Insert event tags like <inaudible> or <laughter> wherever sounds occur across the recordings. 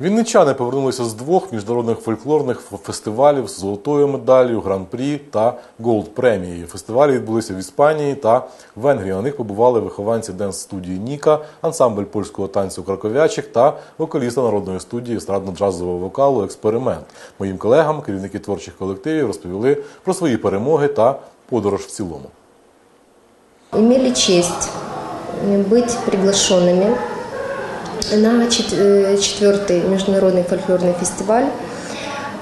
Вінничани повернулися з двох міжнародних фольклорних фестивалів з золотою медаллю, гран-прі та голд премією. Фестивалі відбулися в Іспанії та Венгрії. На них побували вихованці денс-студії Ніка, ансамбль польського танцю Краков'ячих та вокаліста народної студії естрадно-джазового вокалу Експеримент. Моїм колегам, керівники творчих колективів, розповіли про свої перемоги та подорож в цілому. имели честь быть приглашенными на э, четвертый международный фольклорный фестиваль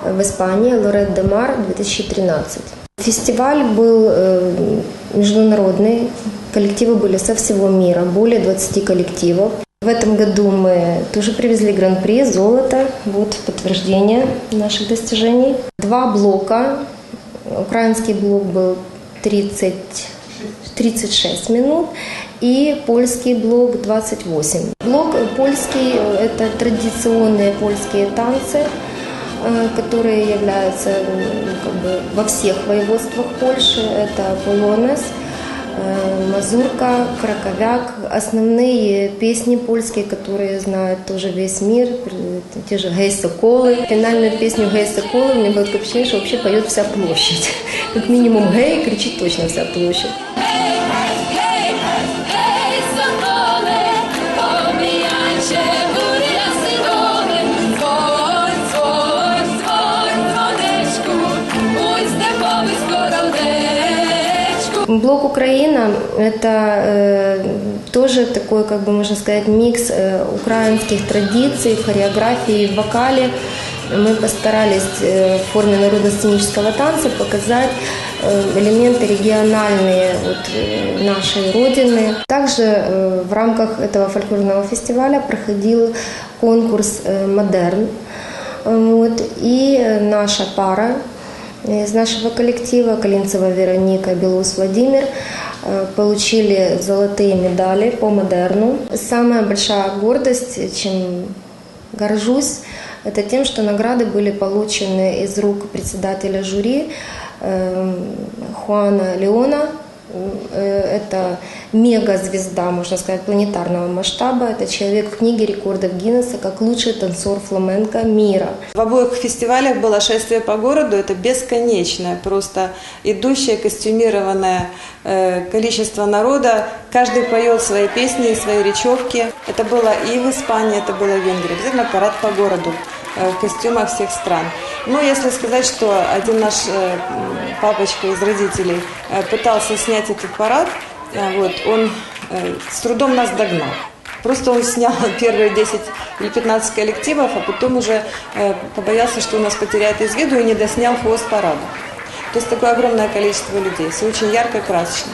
в Испании Лорет де Мар 2013. Фестиваль был э, международный, коллективы были со всего мира, более 20 коллективов. В этом году мы тоже привезли гран-при «Золото», вот подтверждение наших достижений. Два блока, украинский блок был 30 36 минут и польский блок 28. Блок польский – это традиционные польские танцы, э, которые являются м, как бы во всех воеводствах Польши. Это полонез, э, мазурка, краковяк. Основные песни польские, которые знает тоже весь мир, те же «Гей, Соколы». Финальную песню «Гей, Соколы» мне было такое впечатление, что вообще поет вся площадь. Как минимум «Гей» кричит точно вся площадь. Блок Украина – это э, тоже такой, как бы можно сказать, микс э, украинских традиций, хореографии, в вокале. Мы постарались э, в форме народно-сценического танца показать э, элементы региональные вот, э, нашей Родины. Также э, в рамках этого фольклорного фестиваля проходил конкурс э, «Модерн». Э, Вот, и э, наша пара из нашего коллектива Калинцева Вероника, Белус Владимир э, получили золотые медали по модерну. Самая большая гордость, чем горжусь, это тем, что награды были получены из рук председателя жюри э, Хуана Леона. Это мегазвезда, можно сказать, планетарного масштаба. Это человек в книге рекордов Гиннесса как лучший танцор фламенко мира. В обоих фестивалях было шествие по городу, это бесконечное, просто идущее, костюмированное э, количество народа. Каждый поет свои песни, свои речевки. Это было и в Испании, это было в Венгрии. Обязательно парад по городу в костюмах всех стран. Но если сказать, что один наш э, папочка из родителей э, пытался снять этот парад, э, вот, он э, с трудом нас догнал. Просто он снял <laughs> первые 10 или 15 коллективов, а потом уже э, побоялся, что он нас потеряет из виду и не доснял хвост парада. То есть такое огромное количество людей. Все очень ярко красочно.